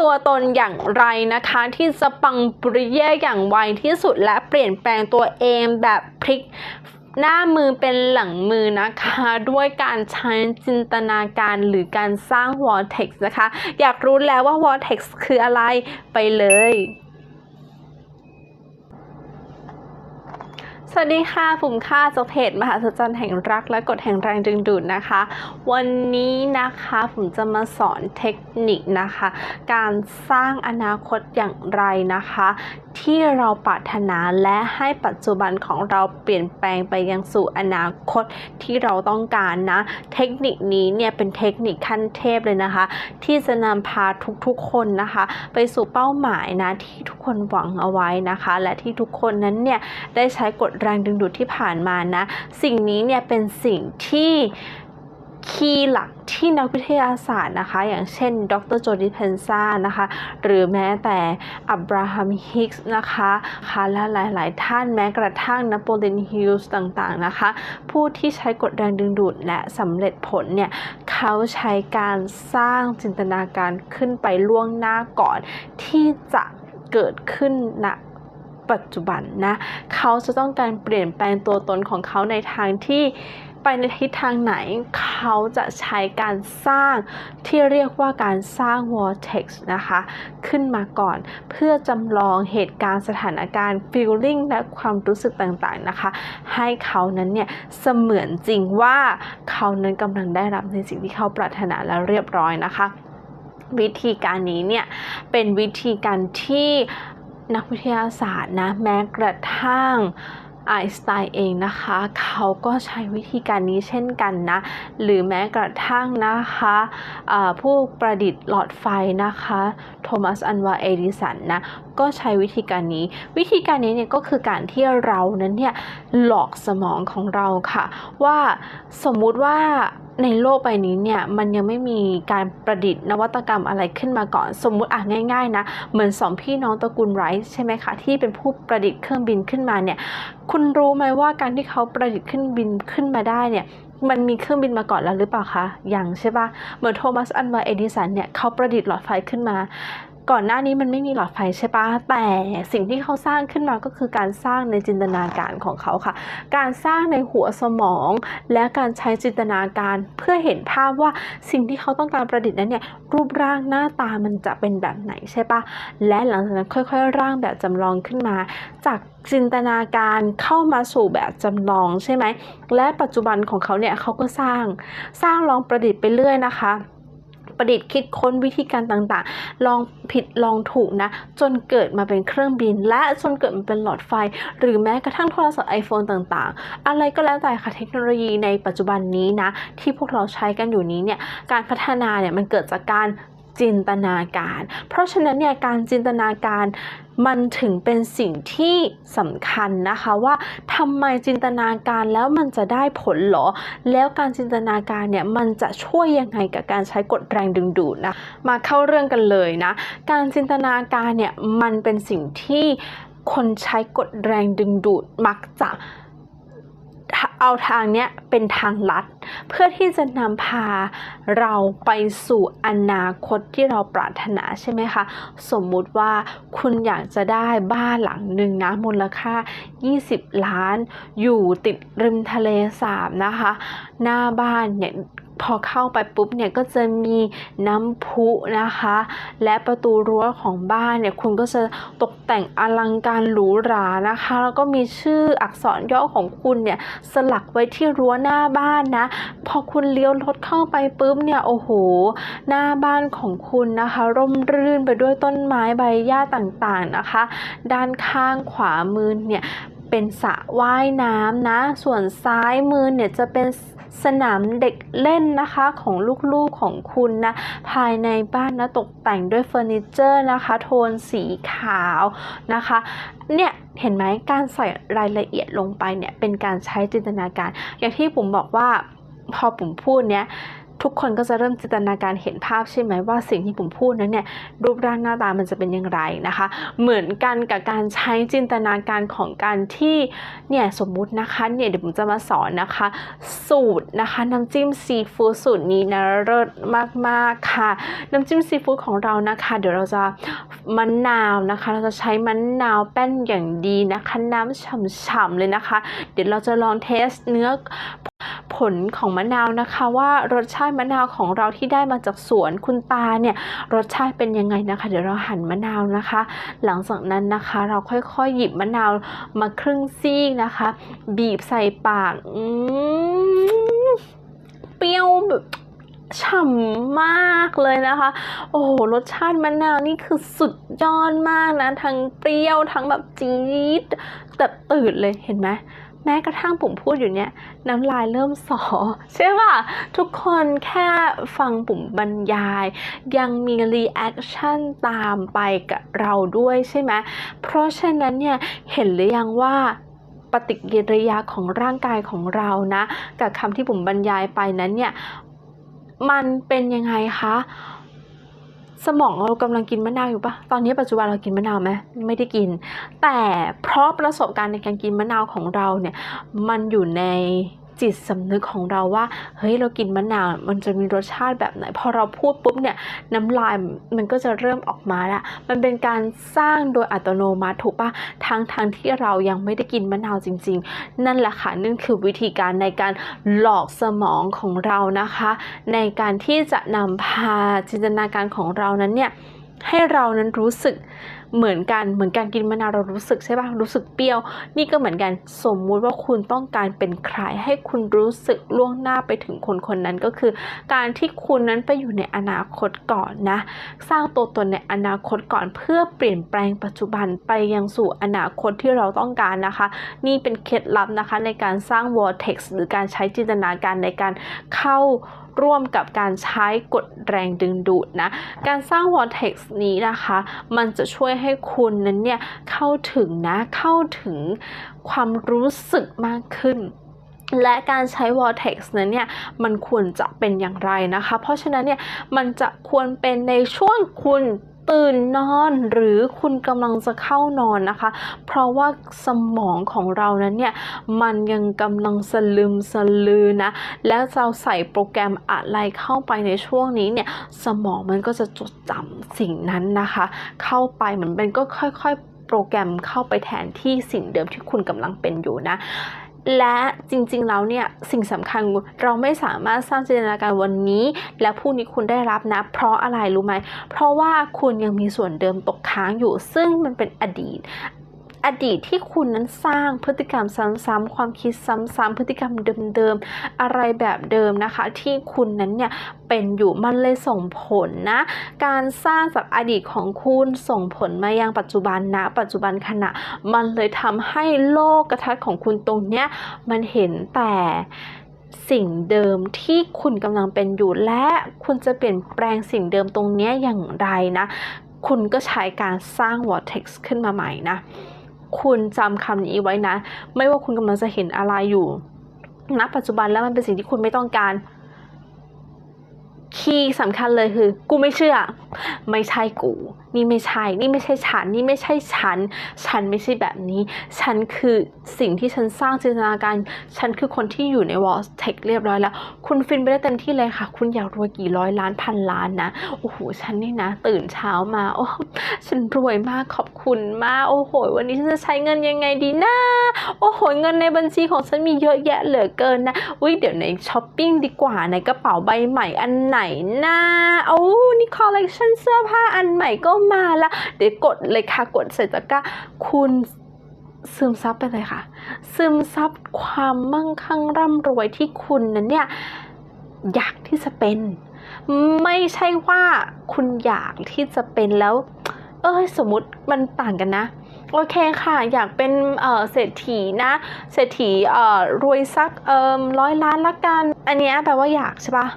ตัวตนอย่างไรนะคะ ที่จะปังปริเย่อย่างไวที่สุดและเปลี่ยนแปลงตัวเองแบบพลิกหน้ามือเป็นหลังมือนะคะ ด้วยการใช้จินตนาการหรือการสร้าง vortex นะคะ อยากรู้แล้วว่า vortex คืออะไรไปเลย สวัสดีค่ะผมค่าจากเพจมหาสจรรย์แห่งรักและกฎแห่งแรงดึงดูดนะคะ วันนี้นะคะผมจะมาสอนเทคนิคนะคะ การสร้างอนาคตอย่างไรนะคะ ที่เราปรารถนาและให้ปัจจุบันของเราเปลี่ยนแปลงไปยังสู่อนาคตที่เราต้องการนะ เทคนิคนี้เนี่ยเป็นเทคนิคขั้นเทพเลยนะคะ ที่จะนำพาทุกๆคนนะคะ ไปสู่เป้าหมายนะที่ทุกคนหวังเอาไว้นะคะ และที่ทุกคนนั้นเนี่ยได้ใช้กฎแรงดึงดูดที่ผ่านมานะ สิ่งนี้เนี่ยเป็นสิ่งที่คีย์หลักที่นักวิทยาศาสตร์นะคะ อย่างเช่น ดรโจดิเพนซ่านะคะ หรือแม้แต่อับราฮัมฮิกส์นะคะค่ะและหลาย ๆ ท่านแม้กระทั่งนโปเลียนฮิลส์ต่าง ๆ นะคะ ผู้ที่ใช้กฎแรงดึงดูดและสำเร็จผลเนี่ย เขาใช้การสร้างจินตนาการขึ้นไปล่วงหน้าก่อนที่จะเกิดขึ้นณ ปัจจุบันนะเขาจะต้องการเปลี่ยนแปลงตัวตนของเขาในทางที่ไปในทิศทางไหนเขาจะใช้การสร้างที่เรียกว่าการสร้าง vortex นะคะ ขึ้นมาก่อนเพื่อจำลองเหตุการณ์สถานการณ์ feeling และความรู้สึกต่างๆนะคะ ให้เขานั้นเนี่ยเสมือนจริงว่าเขานั้นกำลังได้รับในสิ่งที่เขาปรารถนาแล้วเรียบร้อยนะคะวิธีการนี้เนี่ยเป็นวิธีการที่ นักวิทยาศาสตร์นะแม้กระทั่งไอน์สไตน์เองนะคะ เขาก็ใช้วิธีการนี้เช่นกันนะ หรือแม้กระทั่งนะคะผู้ประดิษฐ์หลอดไฟนะคะ โทมัสอันวาเอดิสันนะ ก็ใช้วิธีการนี้ วิธีการนี้เนี่ยก็คือการที่เรานั้นเนี่ยหลอกสมองของเราค่ะ ว่าสมมุติว่าในโลกใบนี้เนี่ยมันยังไม่มีการประดิษฐ์นวัตกรรมอะไรขึ้นมาก่อน สมมุติอะง่ายๆนะเหมือนสองพี่น้องตระกูลไรท์ใช่ไหมคะที่เป็นผู้ประดิษฐ์เครื่องบินขึ้นมาเนี่ยคุณรู้ไหมว่าการที่เขาประดิษฐ์เครื่องบินขึ้นมาได้เนี่ยมันมีเครื่องบินมาก่อนแล้วหรือเปล่าคะยังใช่ปะเหมือนโทมัสอันวาเอดิสันเนี่ยเขาประดิษฐ์หลอดไฟขึ้นมา ก่อนหน้านี้มันไม่มีหลอดไฟใช่ปะแต่สิ่งที่เขาสร้างขึ้นมาก็คือการสร้างในจินตนาการของเขาค่ะ การสร้างในหัวสมอง และการใช้จินตนาการเพื่อเห็นภาพว่าสิ่งที่เขาต้องการประดิษฐ์นั้นเนี่ยรูปร่างหน้าตามันจะเป็นแบบไหนใช่ปะและหลังจากนั้นค่อย ๆ ร่างแบบจำลองขึ้นมา จากจินตนาการเข้ามาสู่แบบจำลองใช่ไหมและปัจจุบันของเขาเนี่ยเขาก็สร้างสร้างลองประดิษฐ์ไปเรื่อยนะคะ ประดิษฐ์คิดค้นวิธีการต่างๆ ลองผิดลองถูกนะ จนเกิดมาเป็นเครื่องบิน และจนเกิดมาเป็นหลอดไฟ หรือแม้กระทั่งโทรศัพท์ iPhone ต่างๆ อะไรก็แล้วแต่ค่ะเทคโนโลยีในปัจจุบันนี้นะ ที่พวกเราใช้กันอยู่นี้เนี่ยการพัฒนาเนี่ยมันเกิดจากการ จินตนาการ เพราะฉะนั้นเนี่ยการจินตนาการมันถึงเป็นสิ่งที่สำคัญนะคะว่าทำไมจินตนาการแล้วมันจะได้ผลหรอ แล้วการจินตนาการเนี่ยมันจะช่วยยังไงกับการใช้กฎแรงดึงดูดนะมาเข้าเรื่องกันเลยนะ การจินตนาการเนี่ยมันเป็นสิ่งที่คนใช้กฎแรงดึงดูดมักจะ เอาทางเนี้ยเป็นทางลัด เพื่อที่จะนำพาเราไปสู่อนาคตที่เราปรารถนาใช่ไหมคะ สมมุติว่าคุณอยากจะได้บ้านหลังหนึ่งนะมูลค่า 20 ล้าน อยู่ติดริมทะเลสาบนะคะ หน้าบ้านเนี่ย พอเข้าไปปุ๊บเนี่ยก็จะมีน้ำพุนะคะ และประตูรั้วของบ้านเนี่ยคุณก็จะตกแต่งอลังการหรูหรานะคะ แล้วก็มีชื่ออักษรย่อของคุณเนี่ยสลักไว้ที่รั้วหน้าบ้านนะ พอคุณเลี้ยวรถเข้าไปปุ๊บเนี่ยโอ้โห หน้าบ้านของคุณนะคะ ร่มรื่นไปด้วยต้นไม้ใบหญ้าต่างๆนะคะ ด้านข้างขวามือเนี่ยเป็นสระว่ายน้ำนะ ส่วนซ้ายมือเนี่ยจะเป็น สนามเด็กเล่นนะคะของลูกๆของคุณนะภายในบ้านนะตกแต่งด้วยเฟอร์นิเจอร์นะคะ โทนสีขาวนะคะเนี่ยเห็นไหมการใส่รายละเอียดลงไปเนี่ยเป็นการใช้จินตนาการ อย่างที่ผมบอกว่าพอผมพูดเนี้ย ทุกคนก็จะเริ่มจินตนาการเห็นภาพใช่ไหมว่าสิ่งที่ผมพูดนั้นเนี่ยรูปร่างหน้าตามันจะเป็นอย่างไรนะคะ เหมือนกันกับการใช้จินตนาการของการที่เนี่ยสมมุตินะคะเนี่ยเดี๋ยวผมจะมาสอนนะคะ สูตรนะคะน้ำจิ้มซีฟู้ดสูตรนี้นะเลิศมากๆค่ะ น้ำจิ้มซีฟู้ดของเรานะคะ เดี๋ยวเราจะมะนาวนะคะ เราจะใช้มะนาวแป้นอย่างดีนะคะ น้ำฉ่ำๆเลยนะคะ เดี๋ยวเราจะลองเทสเนื้อผ ผลของมะนาวนะคะว่ารสชาติมะนาวของเราที่ได้มาจากสวนคุณตาเนี่ยรสชาติเป็นยังไงนะคะ เดี๋ยวเราหั่นมะนาวนะคะ หลังจากนั้นนะคะเราค่อยๆหยิบมะนาวมาครึ่งซีกนะคะ บีบใส่ปากอืมเปรี้ยวแบบฉ่ำมากเลยนะคะ โอ้โห รสชาติมะนาวนี่คือสุดยอดมากนะ ทั้งเปรี้ยวทั้งแบบจี๊ดแบบตื่นเลยเห็นไหม แม้กระทั่งผมพูดอยู่เนี่ยน้ำลายเริ่มสอใช่ป่ะ ทุกคนแค่ฟังปุ่มบรรยาย ยังมีรีแอคชั่นตามไปกับเราด้วยใช่ไหมเพราะฉะนั้นเนี่ยเห็นหรือยังว่าปฏิกิริยาของร่างกายของเรานะ กับคำที่ผมบรรยายไปนั้นเนี่ย มันเป็นยังไงคะ สมองเรากำลังกินมะนาวอยู่ปะตอนนี้ปัจจุบันเรากินมะนาวไหมไม่ได้กิน แต่เพราะประสบการณ์ในการกินมะนาวของเราเนี่ย มันอยู่ใน จิตสำนึกของเราว่าเฮ้ยเรากินมะนาวมันจะมีรสชาติแบบไหน พอเราพูดปุ๊บเนี่ยน้ำลายมันก็จะเริ่มออกมาล้วมันเป็นการสร้างโดยอัตโนมัติถูกปะทั้งทางที่เรายังไม่ได้กินมะนาวจริง ๆ นั่นแหละค่ะนั่นคือวิธีการในการหลอกสมองของเรานะคะ ในการที่จะนำพาจินตนาการของเรานั้นเนี่ย ให้เรานั้นรู้สึกเหมือนกันเหมือนการกินมะนาวเรารู้สึกใช่ปะรู้สึกเปรี้ยว นี่ก็เหมือนกันสมมุติว่าคุณต้องการเป็นใครให้คุณรู้สึกล่วงหน้าไปถึงคนคนนั้นก็คือ การที่คุณนั้นไปอยู่ในอนาคตก่อนนะ สร้างตัวตนในอนาคตก่อนเพื่อเปลี่ยนแปลงปัจจุบันไปยังสู่อนาคตที่เราต้องการนะคะ นี่เป็นเคล็ดลับนะคะในการสร้าง vortex หรือการใช้จินตนาการในการเข้า ร่วมกับการใช้กฎแรงดึงดูดนะ การสร้าง vortex นี้นะคะ มันจะช่วยให้คุณนั้นเนี่ยเข้าถึงนะเข้าถึงความรู้สึกมากขึ้นและการใช้ vortex นั้นเนี่ยมันควรจะเป็นอย่างไรนะคะ เพราะฉะนั้นเนี่ยมันจะควรเป็นในช่วงคุณ ตื่นนอนหรือคุณกำลังจะเข้านอนนะคะ เพราะว่าสมองของเรานั้นเนี่ยมันยังกำลังสลึมสลือนะแล้วเราใส่โปรแกรมอะไรเข้าไปในช่วงนี้เนี่ยสมองมันก็จะจดจำสิ่งนั้นนะคะ เข้าไปเหมือนมันก็ค่อยๆโปรแกรมเข้าไปแทนที่สิ่งเดิมที่คุณกำลังเป็นอยู่นะ และจริงๆแล้วเนี่ยสิ่งสำคัญเราไม่สามารถสร้างจินตนาการวันนี้ และผู้นี้คุณได้รับนะ เพราะอะไรรู้ไหม เพราะว่าคุณยังมีส่วนเดิมตกค้างอยู่ ซึ่งมันเป็นอดีต อดีตที่คุณนั้นสร้างพฤติกรรมซ้ำๆความคิดซ้ำๆพฤติกรรมเดิมๆอะไรแบบเดิมนะคะ ที่คุณนั้นเนี่ยเป็นอยู่มันเลยส่งผลนะการสร้างจากอดีตของคุณส่งผลมายังปัจจุบันนะปัจจุบันขณะ มันเลยทำให้โลกกระทัดของคุณตรงเนี้ยมันเห็นแต่สิ่งเดิมที่คุณกำลังเป็นอยู่และคุณจะเปลี่ยนแปลงสิ่งเดิมตรงนี้อย่างไรนะ คุณก็ใช้การสร้าง vortex ขึ้นมาใหม่นะ คุณจำคำนี้ไว้นะ ไม่ว่าคุณกำลังจะเห็นอะไรอยู่ณปัจจุบันแล้วมันเป็นสิ่งที่คุณไม่ต้องการ คีย์สำคัญเลยคือ กูไม่เชื่อ ไม่ใช่กู นี่ไม่ใช่ นี่ไม่ใช่ฉัน นี่ไม่ใช่ฉัน ฉันไม่ใช่แบบนี้ ฉันคือสิ่งที่ฉันสร้างจินตนาการ ฉันคือคนที่อยู่ในวอลเทคเรียบร้อยแล้ว คุณฟินไปได้เต็มที่เลยค่ะ คุณอยากรวยกี่ร้อยล้านพันล้านนะ โอ้โห ฉันนี่นะ ตื่นเช้ามา โอ้ ฉันรวยมากขอบคุณมาก โอ้โห วันนี้ฉันจะใช้เงินยังไงดีนะ โอ้โห เงินในบัญชีของฉันมีเยอะแยะเหลือเกินนะ อุ้ยเดี๋ยวในช้อปปิ้งดีกว่าในกระเป๋าใบใหม่อันไหนนะโอ้นี่คอลเลกชันเสื้อผ้าอันใหม่ก็มาละ เดี๋ยวกดเลยค่ะ กดใส่ตะกร้าคุณซึมซับไปเลยค่ะ ซึมซับความมั่งคั่งร่ำรวยที่คุณนั้นเนี่ยอยากที่จะเป็น ไม่ใช่ว่าคุณอยากที่จะเป็นแล้ว เอ้ยสมมติมันต่างกันนะโอเคค่ะ อยากเป็นเศรษฐีนะ เศรษฐีรวยสักเอ่อร้อยล้านละกัน อันเนี้ยแปลว่าอยากใช่ปะ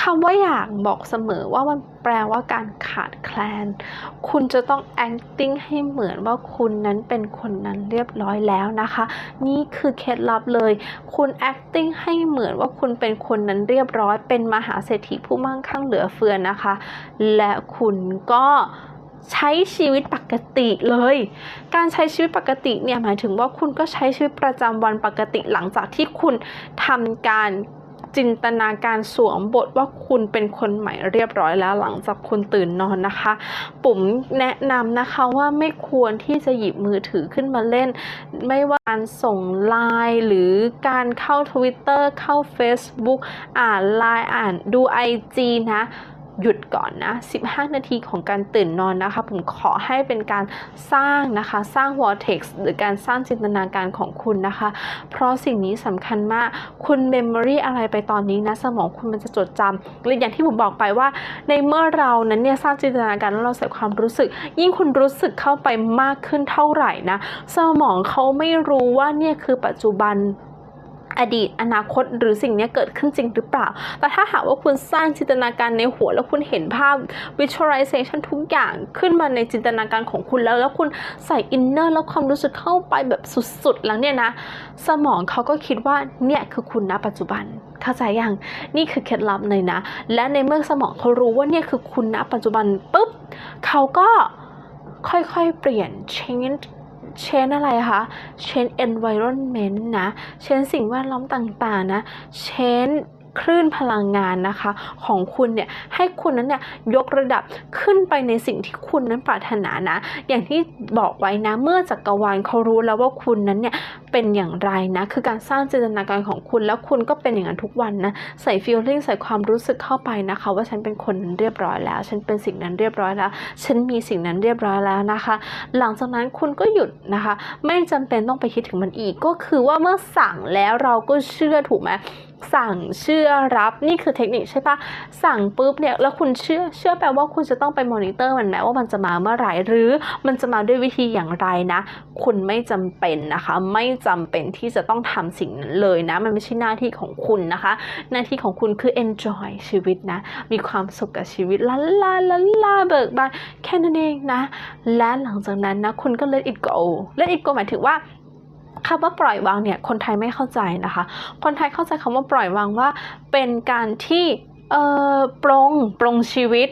คำว่าอยากบอกเสมอว่ามันแปลว่าการขาดแคลน คุณจะต้อง acting ให้เหมือนว่าคุณนั้นเป็นคนนั้นเรียบร้อยแล้วนะคะ นี่คือเคล็ดลับเลย คุณ acting ให้เหมือนว่าคุณเป็นคนนั้นเรียบร้อย เป็นมหาเศรษฐีผู้มั่งคั่งเหลือเฟือนะคะ และคุณก็ใช้ชีวิตปกติเลย การใช้ชีวิตปกติเนี่ยหมายถึงว่าคุณก็ใช้ชีวิตประจำวันปกติหลังจากที่คุณทำการ จินตนาการสวมบทว่าคุณเป็นคนใหม่เรียบร้อยแล้วหลังจากคุณตื่นนอนนะคะ ปุ่มแนะนำนะคะว่าไม่ควรที่จะหยิบมือถือขึ้นมาเล่น ไม่ว่าการส่งไลน์หรือการเข้า Twitter เข้า Facebook อ่านไลน์อ่านดู IG นะ หยุดก่อนนะ 15 นาทีของการตื่นนอนนะคะ ผมขอให้เป็นการสร้างนะคะ สร้าง vortex หรือการสร้างจินตนาการของคุณนะคะ เพราะสิ่งนี้สำคัญมาก คุณ memory อะไรไปตอนนี้นะ สมองคุณมันจะจดจำและอย่างที่ผมบอกไปว่า ในเมื่อเรานั้นเนี่ยสร้างจินตนาการแล้วเราใส่ความรู้สึก ยิ่งคุณรู้สึกเข้าไปมากขึ้นเท่าไหร่นะ สมองเขาไม่รู้ว่าเนี่ยคือปัจจุบัน อดีตอนาคตหรือสิ่งนี้เกิดขึ้นจริงหรือเปล่า แต่ถ้าหากว่าคุณสร้างจินตนาการในหัวแล้วคุณเห็นภาพ visualization ทุกอย่างขึ้นมาในจินตนาการของคุณแล้ว แล้วคุณใส่ inner แล้วความรู้สึกเข้าไปแบบสุดๆ แล้วเนี่ยนะ สมองเขาก็คิดว่าเนี่ยคือคุณณปัจจุบันเข้าใจยังนี่คือเคล็ดลับเลยนะ และในเมื่อสมองเขารู้ว่าเนี่ยคือคุณณปัจจุบันปุ๊บเขาก็ค่อยๆเปลี่ยน change เชนอะไรคะเชน environment นะเชนสิ่งแวดล้อมต่างๆนะเชน คลื่นพลังงานนะคะ ของคุณเนี่ยให้คุณนั้นเนี่ยยกระดับขึ้นไปในสิ่งที่คุณนั้นปรารถนานะ อย่างที่บอกไว้นะเมื่อจักรวาลเขารู้แล้วว่าคุณนั้นเนี่ยเป็นอย่างไรนะคือการสร้างจินตนาการของคุณแล้วคุณก็เป็นอย่างนั้นทุกวันนะใส่ feeling ใส่ความรู้สึกเข้าไปนะคะ ว่าฉันเป็นคนนั้นเรียบร้อยแล้ว ฉันเป็นสิ่งนั้นเรียบร้อยแล้ว ฉันมีสิ่งนั้นเรียบร้อยแล้วนะคะ หลังจากนั้นคุณก็หยุดนะคะ ไม่จำเป็นต้องไปคิดถึงมันอีกก็คือว่าเมื่อสั่งแล้วเราก็เชื่อถูกไหม สั่งเชื่อรับนี่คือเทคนิคใช่ปะสั่งปุ๊บเนี่ยแล้วคุณเชื่อเชื่อแปลว่าคุณจะต้องไปมอนิเตอร์มันแม้ว่ามันจะมาเมื่อไหร่หรือมันจะมาด้วยวิธีอย่างไรนะ คุณไม่จำเป็นนะคะ ไม่จำเป็นที่จะต้องทำสิ่งนั้นเลยนะ มันไม่ใช่หน้าที่ของคุณนะคะ หน้าที่ของคุณคือ enjoy ชีวิตนะ มีความสุขกับชีวิตลาลาลาลาเบิกบานแค่นั้นเองนะ และหลังจากนั้นนะ คุณก็ let it go let it go หมายถึงว่า คำว่าปล่อยวางเนี่ยคนไทยไม่เข้าใจนะคะ คนไทยเข้าใจคำว่าปล่อยวางว่าเป็นการที่ เอ่อปรง ปรงชีวิต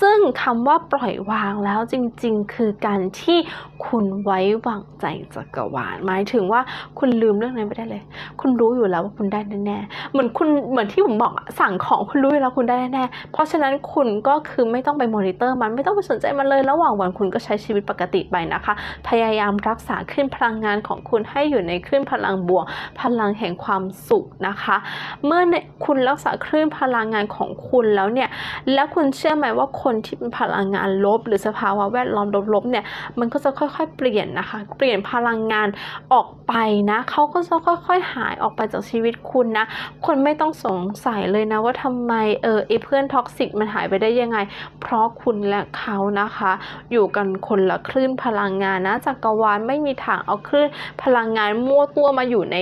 ซึ่งคำว่าปล่อยวางแล้วจริงๆ คือการที่คุณไว้วางใจจักรวาล หมายถึงว่าคุณลืมเรื่องนั้นไปได้เลย คุณรู้อยู่แล้วว่าคุณได้แน่ๆ เหมือนคุณ เหมือนที่ผมบอกสั่งของคุณรู้อยู่แล้วคุณได้แน่ๆ เพราะฉะนั้นคุณก็คือไม่ต้องไปมอนิเตอร์มันไม่ต้องไปสนใจมันเลย ระหว่างวันคุณก็ใช้ชีวิตปกติไปนะคะ พยายามรักษาขึ้นพลังงานของคุณให้อยู่ในขึ้นพลังบวก พลังแห่งความสุขนะคะ เมื่อในคุณรักษาคลื่นพลังงานของคุณแล้วเนี่ย แล้วคุณเชื่อไหมว่าคนที่เป็นพลังงานลบ หรือสภาวะแวดล้อมลบๆเนี่ย มันก็จะค่อยๆ เปลี่ยนนะคะ เปลี่ยนพลังงานออกไปนะเขาก็จะค่อย ๆ หายออกไปจากชีวิตคุณนะ คนไม่ต้องสงสัยเลยนะว่าทำไมเออไอเพื่อนท็อกซิกมันหายไปได้ยังไง เพราะคุณและเขานะคะ อยู่กันคนละคลื่นพลังงานนะจักรวาลไม่มีทางเอาคลื่นพลังงานมั่วตัวมาอยู่ใน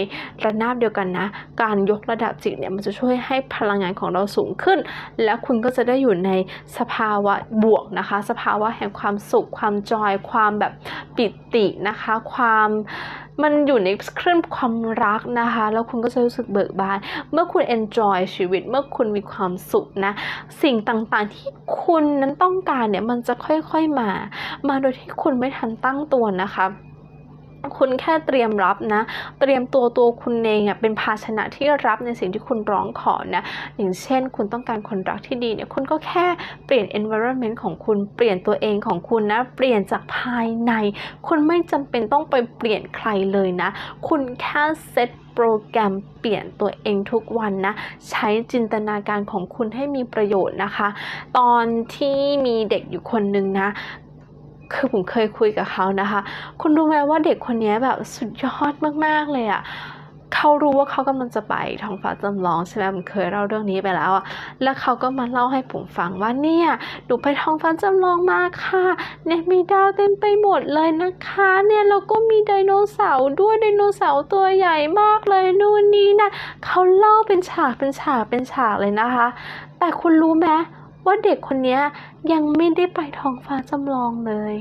ระนาบเดียวกันนะ การยกระดับจิตเนี่ยมันจะช่วยให้พลังงานของเราสูงขึ้นแล้วคุณก็จะได้อยู่ในสภาวะบวกนะคะ สภาวะแห่งความสุข ความจอย ความแบบปิตินะคะ ความมันอยู่ในคลื่นความรักนะคะ แล้วคุณก็จะรู้สึกเบิกบาน เมื่อคุณ enjoy ชีวิต เมื่อคุณมีความสุขนะ สิ่งต่างๆที่คุณนั้นต้องการเนี่ย มันจะค่อยๆมา มาโดยที่คุณไม่ทันตั้งตัวนะคะ คุณแค่เตรียมรับนะ เตรียมตัวตัวคุณเองอะเป็นภาชนะที่รับในสิ่งที่คุณร้องขอนะ อย่างเช่น คุณต้องการคนรักที่ดีเนี่ย คุณก็แค่เปลี่ยน environment ของคุณ เปลี่ยนตัวเองของคุณนะ เปลี่ยนจากภายใน คุณไม่จำเป็นต้องไปเปลี่ยนใครเลยนะ คุณแค่เซตโปรแกรมเปลี่ยนตัวเองทุกวันนะ ใช้จินตนาการของคุณให้มีประโยชน์นะคะ ตอนที่มีเด็กอยู่คนหนึ่งนะ คือผมเคยคุยกับเขานะคะ คุณรู้ไหมว่าเด็กคนนี้แบบสุดยอดมากๆเลยอะเขารู้ว่าเขากำลังจะไปท้องฟ้าจำลองใช่ไหมผมเคยเล่าเรื่องนี้ไปแล้วอะแล้วเขาก็มาเล่าให้ผมฟังว่าเนี่ยหนูไปท้องฟ้าจำลองมาค่ะเนี่ยมีดาวเต็มไปหมดเลยนะคะ เนี่ยเราก็มีไดโนเสาร์ด้วยไดโนเสาร์ตัวใหญ่มากเลยนู่นนี่นะเขาเล่าเป็นฉากเป็นฉากเป็นฉากเลยนะคะ แต่คุณรู้ไหม ว่าเด็กคนนี้ยยังไม่ได้ไปท้องฟ้าจำลองเลย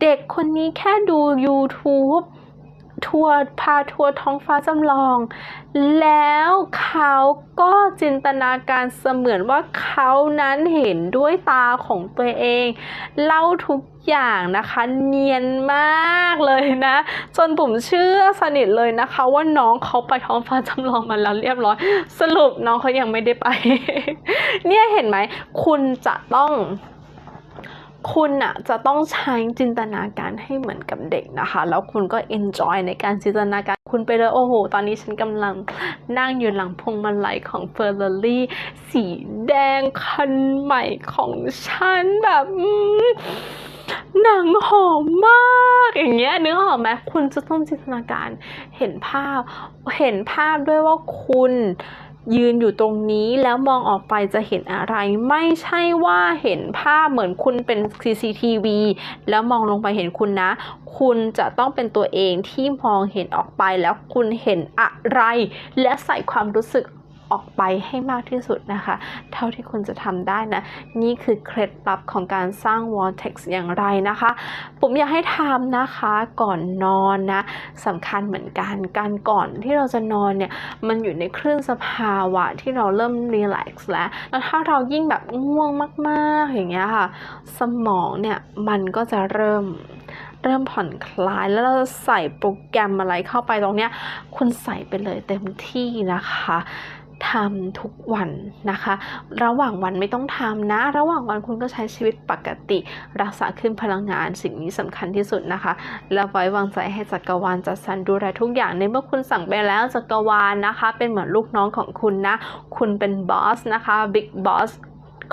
เด็กคนนี้แค่ดู YouTube ทัวร์พาทัวร์ท้องฟ้าจำลอง แล้วเขาก็จินตนาการเสมือนว่าเขานั้นเห็นด้วยตาของตัวเอง เล่าทุกอย่างนะคะเนียนมากเลยนะ จนผมเชื่อสนิทเลยนะคะ ว่าน้องเขาไปท้องฟ้าจำลองมาแล้วเรียบร้อย สรุปน้องเขายังไม่ได้ไป เนี่ยเห็นไหม คุณจะต้อง คุณอะจะต้องใช้จินตนาการให้เหมือนกับเด็กนะคะ แล้วคุณก็ enjoy ในการจินตนาการคุณไปเลยโอ้โห ตอนนี้ฉันกำลังนั่งอยู่หลังพวงมาลัยของเฟอร์รารี่สีแดงคันใหม่ของฉันแบบหนังหอมมากอย่างเงี้ยนึกออกไหมคุณจะต้องจินตนาการเห็นภาพ เห็นภาพด้วยว่าคุณ ยืนอยู่ตรงนี้แล้วมองออกไปจะเห็นอะไร ไม่ใช่ว่าเห็นภาพเหมือนคุณเป็น CCTV แล้วมองลงไปเห็นคุณนะ คุณจะต้องเป็นตัวเองที่มองเห็นออกไปแล้วคุณเห็นอะไร และใส่ความรู้สึก ออกไปให้มากที่สุดนะคะ เท่าที่คุณจะทำได้นะ นี่คือเคล็ดลับของการสร้าง vortex อย่างไรนะคะ ผมอยากให้ทำนะคะก่อนนอนนะสำคัญเหมือนกันการก่อนที่เราจะนอนเนี่ย มันอยู่ในคลื่นสภาวะที่เราเริ่มรีแลกซ์แล้ว แล้วถ้าเรายิ่งแบบง่วงมากๆอย่างเงี้ยค่ะ สมองเนี่ยมันก็จะเริ่มเริ่มผ่อนคลายแล้วเราใส่โปรแกรมอะไรเข้าไปตรงเนี้ย คุณใส่ไปเลยเต็มที่นะคะ ทำทุกวันนะคะ ระหว่างวันไม่ต้องทำนะ ระหว่างวันคุณก็ใช้ชีวิตปกติ รักษาขึ้นพลังงานสิ่งนี้สำคัญที่สุดนะคะ แล้วไว้วางใจให้จักรวาลจัดสรรดูแลทุกอย่างในเมื่อคุณสั่งไปแล้วจักรวาลนะคะ เป็นเหมือนลูกน้องของคุณนะ คุณเป็นบอสนะคะบิ๊กบอส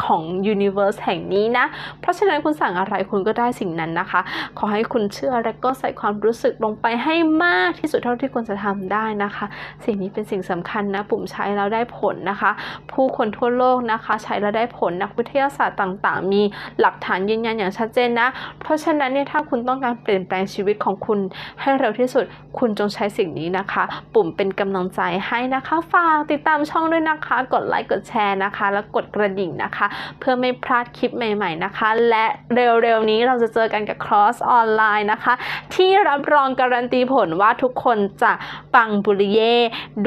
ของ Universe แห่งนี้นะ เพราะฉะนั้นคุณสั่งอะไรคุณก็ได้สิ่งนั้นนะคะ ขอให้คุณเชื่อและก็ใส่ความรู้สึกลงไปให้มากที่สุดเท่าที่คุณจะทำได้นะคะ สิ่งนี้เป็นสิ่งสำคัญนะ ปุ่มใช้แล้วได้ผลนะคะ ผู้คนทั่วโลกนะคะ ใช้แล้วได้ผลนักวิทยาศาสตร์ต่างๆ มีหลักฐานยืนยันอย่างชัดเจนนะ เพราะฉะนั้นเนี่ยถ้าคุณต้องการเปลี่ยนแปลงชีวิตของคุณให้เร็วที่สุด คุณจงใช้สิ่งนี้นะคะ ปุ่มเป็นกำลังใจให้นะคะ ฝากติดตามช่องด้วยนะคะ กดไลค์กดแชร์นะคะ แล้วกดกระดิ่งนะคะเพื่อไม่พลาดคลิปใหม่ ๆนะคะ และเร็วๆนี้เราจะเจอกันกับคอร์สออนไลน์นะคะ ที่รับรองการันตีผลว่าทุกคนจะปังบุริเย่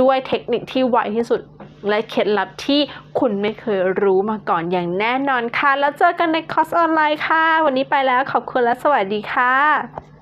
ด้วยเทคนิคที่ไวที่สุดและเคล็ดลับที่คุณไม่เคยรู้มาก่อนอย่างแน่นอนค่ะ แล้วเจอกันในคอร์สออนไลน์ค่ะ วันนี้ไปแล้วขอบคุณและสวัสดีค่ะ